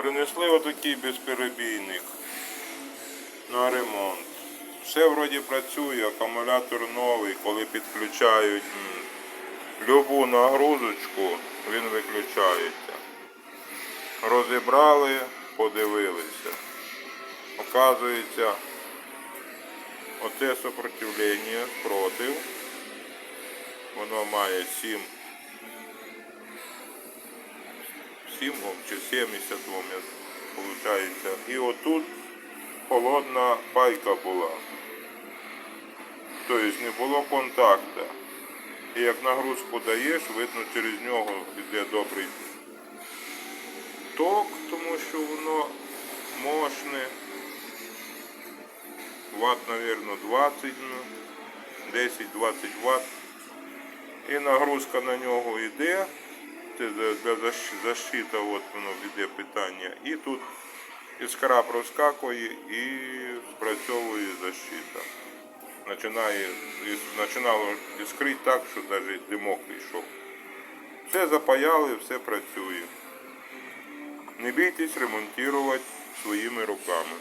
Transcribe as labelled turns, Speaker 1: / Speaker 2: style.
Speaker 1: Принесли отакий безперебійник на ремонт. Все вроді працює, акумулятор новий, коли підключають любу нагрузочку, він виключається. Розібрали, подивилися. Оказується, оце сопротивлення спротив. Воно має 7 7 Ом чи 70 Ом, виходить. І отут холодна пайка була. Тобто не було контакту. І як нагрузку даєш, видно через нього йде добрий ток, тому що воно мощне. Ватт, мабуть, 20, ну, 10-20 Ватт. І нагрузка на нього йде. Для защита, от воно йде питання. І тут іскра проскакує і спрацьовує защита. Починає, починало іскрити так, що навіть димок йшов. Все запаяли, все працює. Не бійтесь ремонтувати своїми руками.